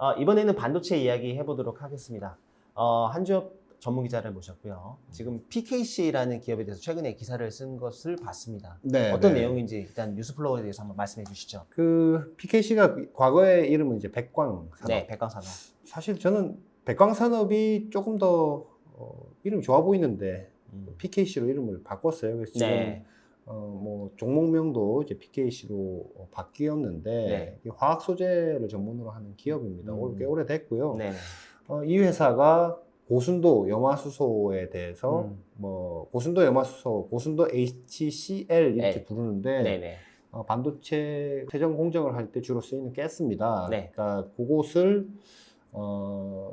어, 이번에는 반도체 이야기 해보도록 하겠습니다. 어, 한주엽 전문 기자를 모셨고요. 지금 PKC라는 기업에 대해서 최근에 기사를 쓴 것을 봤습니다. 네. 어떤 네. 내용인지 일단 뉴스플로우에 대해서 한번 말씀해 주시죠. 그 PKC가 과거의 이름은 이제 백광 산업. 네, 백광산업. 사실 저는 백광 산업이 조금 더 어, 이름 좋아 보이는데 음. PKC로 이름을 바꿨어요. 그래서 지금 네. 어, 뭐 종목명도 이제 PKC로 바뀌었는데 네. 화학 소재를 전문으로 하는 기업입니다. 음. 올꽤 오래됐고요. 네. 어, 이 회사가 고순도 염화수소에 대해서 음. 뭐 고순도 염화수소, 고순도 HCl 이렇게 네. 부르는데 네, 네. 어, 반도체 세정 공정을 할 때 주로 쓰이는 가스입니다. 네. 그러니까 그곳을 어,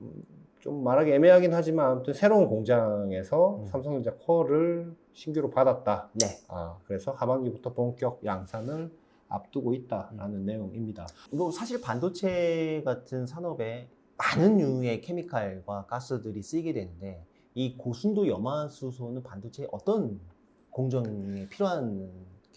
음, 좀 말하기 애매하긴 하지만 아무튼 새로운 공장에서 음. 삼성전자 콜을 신규로 받았다. 네. 아, 그래서 하반기부터 본격 양산을 앞두고 음. 있다라는 내용입니다. 이거 사실 반도체 같은 산업에 많은 유의 케미칼과 가스들이 쓰이게 되는데 이 고순도 염화수소는 반도체에 어떤 공정에 필요한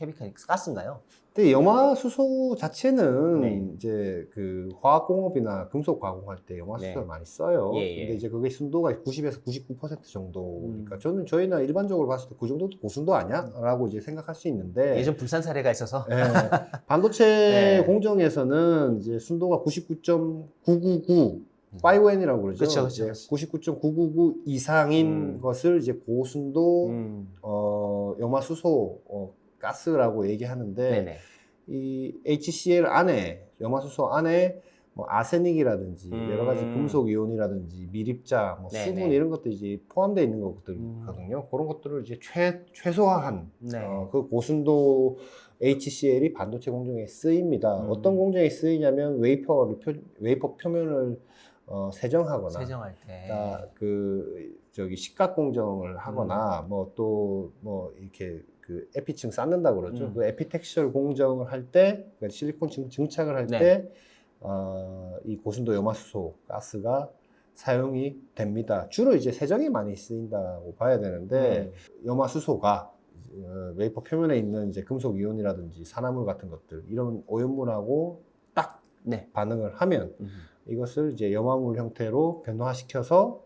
케미칼 가스인가요? 근데 염화 수소 자체는 네. 이제 그 화학공업이나 금속 가공할 때 염화 수소를 네. 많이 써요. 예, 예. 근데 이제 그게 순도가 90에서 99% 정도니까 음. 저는 저희나 일반적으로 봤을 때 그 정도도 고순도 아니야?라고 이제 생각할 수 있는데 예전 불산 사례가 있어서 예, 반도체 네. 공정에서는 이제 순도가 99.999 5N이라고 그러죠. 그쵸, 그쵸, 이제 99.999 이상인 음. 것을 이제 고순도 음. 어, 염화수소 어, 가스라고 얘기하는데 네네. 이 HCl 안에 염화수소 안에 뭐 아세닉이라든지 음. 여러 가지 금속 이온이라든지 미립자, 뭐 네네. 수분 이런 것들이 이제 포함되어 있는 것들이거든요. 그런 것들을 이제 최 최소화한 음. 네. 어, 그 고순도 HCl이 반도체 공정에 쓰입니다. 음. 어떤 공정에 쓰이냐면 웨이퍼를 표, 웨이퍼 표면을 어, 세정하거나 세정할 때. 그러니까 그 저기 식각 공정을 하거나 뭐 또뭐 이렇게 그 에피층 쌓는다 그러죠. 음. 그 에피텍스처 공정을 할 때, 그러니까 실리콘 증, 증착을 할 네. 때, 어, 이 고순도 염화수소 가스가 사용이 됩니다. 주로 이제 세정에 많이 쓰인다고 봐야 되는데 음. 염화수소가 어, 웨이퍼 표면에 있는 이제 금속 이온이라든지 산화물 같은 것들 이런 오염물하고 딱 네. 반응을 하면 음. 이것을 이제 염화물 형태로 변화시켜서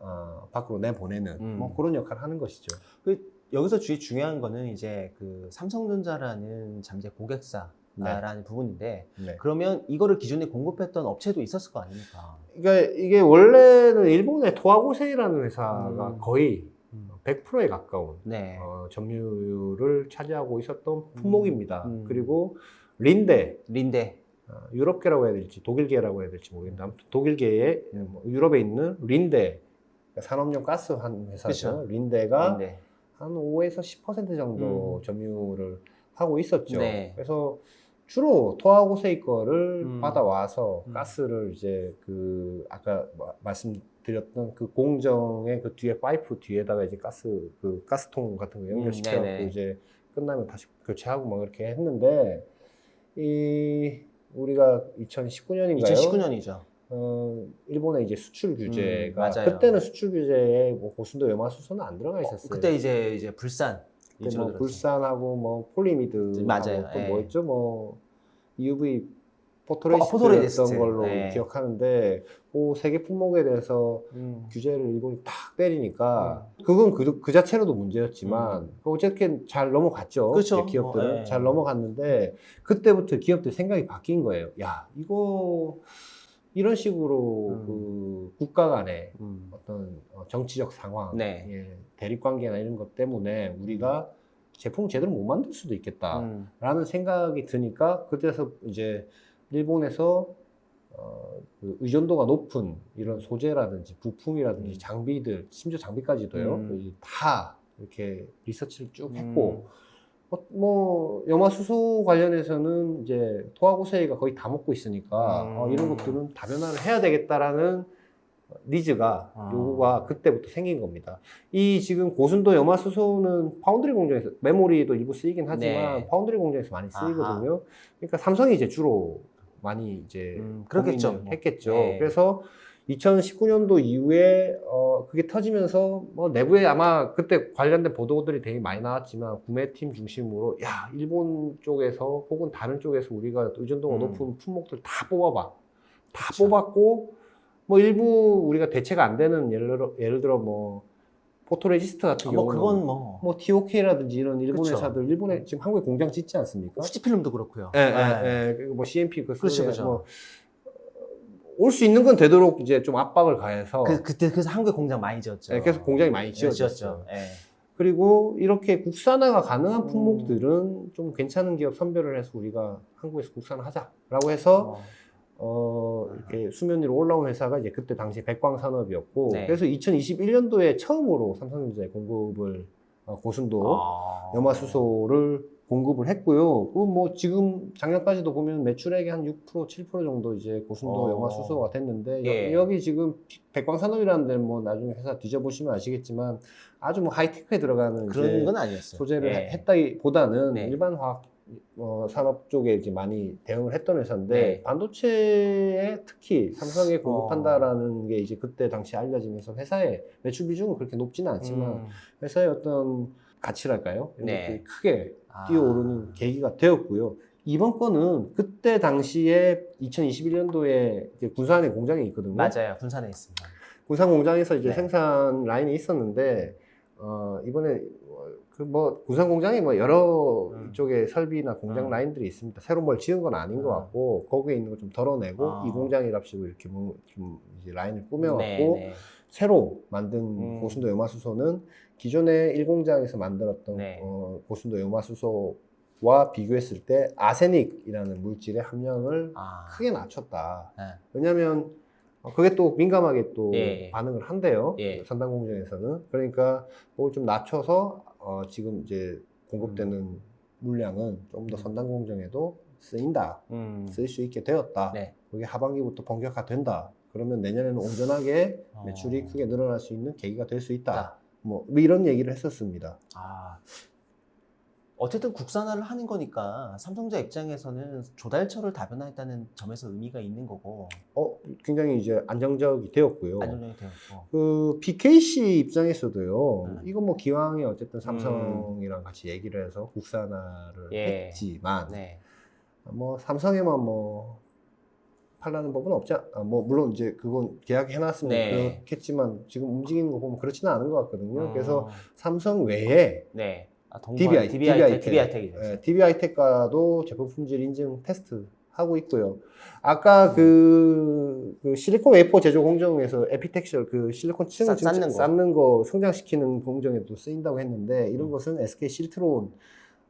어, 밖으로 내보내는 음. 뭐 그런 역할을 하는 것이죠. 그 여기서 주의 중요한 거는 이제 그 삼성전자라는 잠재 고객사라는 부분인데 네. 그러면 이거를 기존에 공급했던 업체도 있었을 거 아닙니까? 그러니까 이게 원래는 일본의 토하고세이라는 회사가 음. 거의 음. 100%에 가까운 네. 어, 점유율을 차지하고 있었던 품목입니다. 음. 그리고 린데 린데. 어, 유럽계라고 해야 될지 독일계라고 해야 될지 모르겠는데 아무튼 독일계의 뭐 유럽에 있는 린데 그러니까 산업용 가스 한 회사죠. 린데가 린데. 한 5에서 10% 정도 음. 점유를 하고 있었죠. 네. 그래서 주로 토하고세이 거를 음. 받아와서 음. 가스를 이제 그 아까 마- 말씀드렸던 그 공정의 그 뒤에 파이프 뒤에다가 이제 가스 그 가스통 같은 거 연결시켜 갖고 음. 이제 끝나면 다시 교체하고 막 이렇게 했는데 이 우리가 2019년인가요? 2019년이죠. 어, 일본의 이제 수출 규제가 음, 맞아요. 그때는 수출 규제에 뭐 고순도 염화수소는 안 들어가 있었어요. 그때 이제 이제 불산 그때 뭐 들었죠. 불산하고 뭐 폴리미드 맞아요. 예. 또뭐 있죠 뭐 UV 포토레이스트였던 포토레이스트. 걸로 예. 기억하는데 그 세계 품목에 대해서 음. 규제를 일본이 탁 때리니까 그건 그, 그 자체로도 문제였지만 그 어쨌든 잘 넘어갔죠 그렇죠. 기업들은 뭐, 예. 잘 넘어갔는데 그때부터 기업들 생각이 바뀐 거예요 야 이거 이런 식으로 음. 그 국가 간에 음. 어떤 어, 정치적 상황, 네. 예, 대립 관계나 이런 것 때문에 우리가 제품 제대로 못 만들 수도 있겠다라는 음. 생각이 드니까 그때서 이제 일본에서 어, 그 의존도가 높은 이런 소재라든지 부품이라든지 음. 장비들, 심지어 장비까지도요, 음. 그다 이렇게 리서치를 쭉 음. 했고, 어, 뭐 염화 수소 관련해서는 이제 토하고세이가 거의 다 먹고 있으니까 음. 어, 이런 것들은 다변화를 해야 되겠다라는 니즈가 아. 요구가 그때부터 생긴 겁니다. 이 지금 고순도 염화 수소는 파운드리 공정에서 메모리도 일부 쓰이긴 하지만 네. 파운드리 공정에서 많이 아하. 쓰이거든요. 그러니까 삼성이 이제 주로 많이 이제 음, 그렇겠죠. 고민을 했겠죠. 네. 그래서 2019년도 이후에 어 그게 터지면서 뭐 내부에 아마 그때 관련된 보도들이 되게 많이 나왔지만 구매팀 중심으로 야 일본 쪽에서 혹은 다른 쪽에서 우리가 의존도가 음. 높은 품목들 다 뽑아봐 다 그쵸. 뽑았고 뭐 일부 우리가 대체가 안 되는 예를 들어 예를 들어 뭐 포토레지스트 같은 아, 뭐 경우는 그건 뭐 뭐 TOK라든지 이런 일본 그쵸. 회사들 일본에 지금 한국에 공장 짓지 않습니까? 후지 필름도 그렇고요. 예, 네. 예, 예. 그리고 뭐 CMP 그 그렇죠, 그렇죠. 뭐 올 수 있는 건 되도록 이제 좀 압박을 가해서 그 그때 그래서 한국에 공장 많이 지었죠. 예, 그래서 공장이 많이 예, 지어졌죠. 지었죠. 예. 그리고 이렇게 국산화가 가능한 음. 품목들은 좀 괜찮은 기업 선별을 해서 우리가 한국에서 국산화하자라고 해서 어. 어, 이렇게 수면 위로 올라온 회사가 이제 그때 당시 백광 산업이었고 네. 그래서 2021년도에 처음으로 삼성전자에 공급을 어, 고순도 아. 염화수소를 공급을 했고요. 그뭐 지금 작년까지도 보면 매출액의 한6% 7% 정도 이제 고순도 어. 염화수소가 됐는데 예. 여, 기 지금 백광산업이라는 데는 뭐 나중에 회사 뒤져보시면 아시겠지만 아주 뭐 하이테크에 들어가는 그런 건 아니었어요. 소재를 예. 했다기보다는 네. 일반 화학 어, 산업 쪽에 이제 많이 대응을 했던 회사인데 네. 반도체에 특히 삼성에 어. 공급한다라는 게 이제 그때 당시 알려지면서 회사의 매출 비중은 그렇게 높지는 않지만 음. 회사의 어떤 가치랄까요? 이런 네. 것들이 크게 아. 뛰어오르는 계기가 되었고요. 이번 건은 그때 당시에 2021년도에 군산에 공장이 있거든요. 맞아요. 군산에 있습니다. 군산 공장에서 이제 네. 생산 라인이 있었는데 어, 이번에 그뭐 군산 공장에 뭐 여러 음. 쪽의 설비나 공장 음. 라인들이 있습니다. 새로 뭘 지은 건 아닌 것 음. 같고 거기에 있는 거좀 덜어내고 아. 이 공장이랍시고 이렇게 뭐좀 이제 라인을 꾸며갖고 네, 네. 새로 만든 음. 고순도 염화수소는 기존의 1공장에서 만들었던 네. 어, 고순도 염화수소와 비교했을 때 아세닉이라는 물질의 함량을 아. 크게 낮췄다. 네. 왜냐하면 어, 그게 또 민감하게 또 예. 반응을 한대요. 예. 선단 공정에서는 그러니까 그걸 좀 낮춰서 어, 지금 이제 공급되는 물량은 좀더 음. 선단 공정에도 쓰인다, 음. 쓸 수 있게 되었다. 네. 그게 하반기부터 본격화된다. 그러면 내년에는 온전하게 어. 매출이 크게 늘어날 수 있는 계기가 될수 있다. 있다. 뭐 이런 얘기를 했었습니다. 아. 어쨌든 국산화를 하는 거니까 삼성자 입장에서는 조달처를 다변화했다는 점에서 의미가 있는 거고 어, 굉장히 이제 안정적이 되었고요. 안정적이 되었고 그 BKC 입장에서도요. 음. 이건 뭐 기왕에 어쨌든 삼성이랑 같이 얘기를 해서 국산화를 예. 했지만 네. 뭐 삼성에만 뭐 팔라는 법은 없지 않, 아, 뭐 물론 이제 그건 계약해놨으면 네. 그렇겠지만 지금 움직이는 거 보면 그렇지는 않은 것 같거든요. 그래서 어, 삼성 외에 네. 아, DBI, DBI, DBI 텍. DBI 텍과도 제품 품질 인증 테스트 하고 있고요. 아까 그, 그 실리콘 웨이퍼 제조 공정에서 에피텍셜 그 실리콘 층 쌓- 증- 쌓는 거. 쌓는 거 성장시키는 공정에도 쓰인다고 했는데 이런 음. 것은 SK 실트론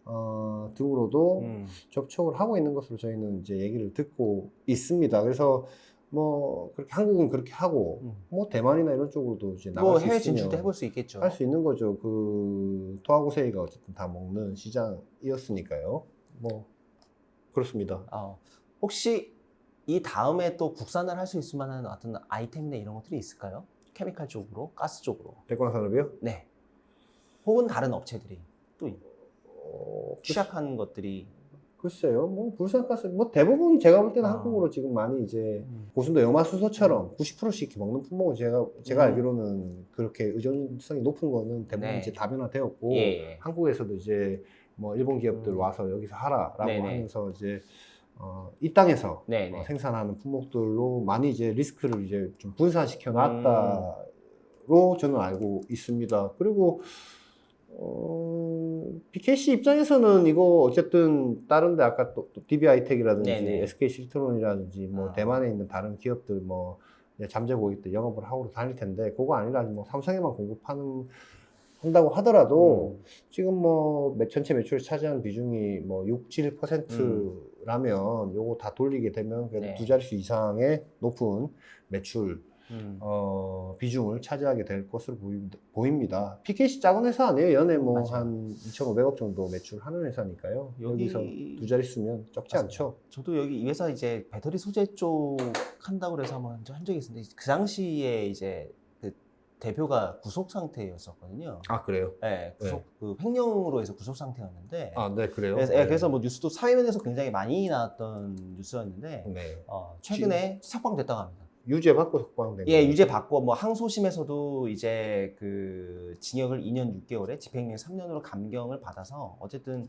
어, 등으로도 음. 접촉을 하고 있는 것으로 저희는 이제 얘기를 듣고 있습니다. 그래서 뭐 그렇게 한국은 그렇게 하고 음. 뭐 대만이나 이런 쪽으로도 이제 나갈 뭐수 해외 진출도 해볼 수 있겠죠. 할 수 있는 거죠. 그 토하고세이가 어쨌든 다 먹는 시장이었으니까요. 뭐 그렇습니다. 어, 혹시 이 다음에 또 국산화를 할수 있을 만한 어떤 아이템이나 이런 것들이 있을까요? 케미칼 쪽으로, 가스 쪽으로. 백광 산업이요? 네. 혹은 다른 업체들이 또 어, 취약한 것들이 글쎄요. 뭐 불산가스 뭐 대부분 제가 볼 때는 아. 한국으로 지금 많이 이제 음. 고순도 염화 수소처럼 90%씩 이렇게 먹는 품목은 제가 제가 음. 알기로는 그렇게 의존성이 높은 거는 대부분 네. 이제 다변화되었고 예. 한국에서도 이제 뭐 일본 기업들 음. 와서 여기서 하라라고 네네. 하면서 이제 어, 이 땅에서 네, 어, 네. 생산하는 품목들로 많이 이제 리스크를 이제 좀 분산시켜 음. 놨다로 저는 알고 있습니다. 그리고 어, BKC 입장에서는 이거 어쨌든 다른데 아까 또, 또 DBI텍이라든지 네네. SK 실트론이라든지 뭐 아. 대만에 있는 다른 기업들 뭐 잠재 고객들 영업을 하고 다닐 텐데 그거 아니라 뭐 삼성에만 공급하는 한다고 하더라도 음. 지금 뭐 매- 전체 매출 차지하는 비중이 뭐 6, 7%라면 요거 다 돌리게 되면 그래도 네. 두 자릿수 이상의 높은 매출 음. 어, 비중을 차지하게 될 것으로 보입니다. PKC 작은 회사 아니에요. 연에 뭐. 한 2,500억 정도 매출하는 회사니까요. 여기- 여기서 두 자릿수면 적지 맞습니다. 않죠. 저도 여기 이 회사 이제 배터리 소재 쪽 한다고 그래서 한번 한 적이 있었는데 그 당시에 이제 그 대표가 구속 상태였었거든요. 아 그래요? 네, 구속 그 횡령으로 해서 구속 상태였는데 아 네 그래요. 그래서, 네. 예, 그래서 뭐 뉴스도 사회면에서 굉장히 많이 나왔던 뉴스였는데 네. 어, 최근에 석방됐다고 합니다. 유죄 받고 석방된 예, 거예요. 유죄 받고 뭐 항소심에서도 이제 그 징역을 2년 6개월에 집행유예 3년으로 감경을 받아서 어쨌든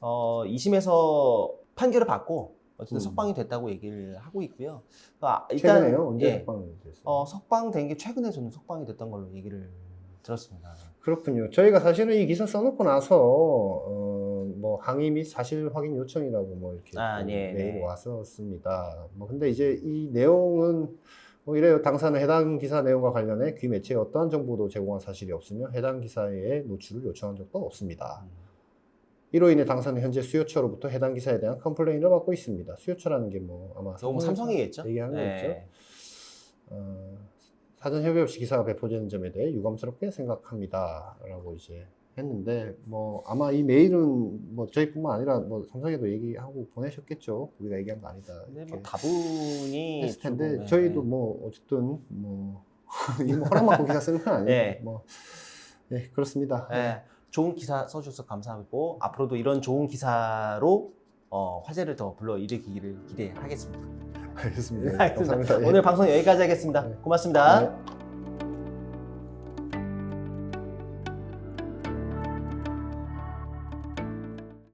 어 2심에서 판결을 받고 어쨌든 음. 석방이 됐다고 얘기를 하고 있고요. 아, 일단 최근에요? 언제 예, 석방이 됐어요? 어, 석방된 게 최근에 저는 석방이 됐던 걸로 얘기를 들었습니다. 그렇군요. 저희가 사실은 이 기사 써놓고 나서 어, 뭐 항의 및 사실 확인 요청이라고 뭐 이렇게 아, 또 예, 메일이 네. 왔었습니다. 뭐 근데 이제 이 내용은 뭐 이래요. 당사는 해당 기사 내용과 관련해 귀 매체에 어떠한 정보도 제공한 사실이 없으며 해당 기사의 노출을 요청한 적도 없습니다. 음. 이로 인해 당사는 현재 수요처로부터 해당 기사에 대한 컴플레인을 받고 있습니다. 수요처라는 게 뭐 아마 너무 삼성이겠죠? 얘기한 거겠죠. 네. 어, 사전 협의 없이 기사가 배포되는 점에 대해 유감스럽게 생각합니다 라고 이제 했는데 뭐 아마 이 메일은 뭐 저희뿐만 아니라 뭐 삼성에도 얘기하고 보내셨겠죠. 우리가 얘기한 거 아니다. 근데 뭐 이렇게 다분히 했을 텐데 조금, 네. 저희도 뭐 어쨌든 뭐 이거 허락 받고 기사 쓰는 건 아니에요. 네. 뭐 네, 그렇습니다. 네, 좋은 기사 써주셔서 감사하고 앞으로도 이런 좋은 기사로 어, 화제를 더 불러 일으키기를 기대하겠습니다. 알겠습니다. 네, 알겠습니다. 감사합니다. 예. 오늘 방송 여기까지 하겠습니다. 네. 고맙습니다. 네.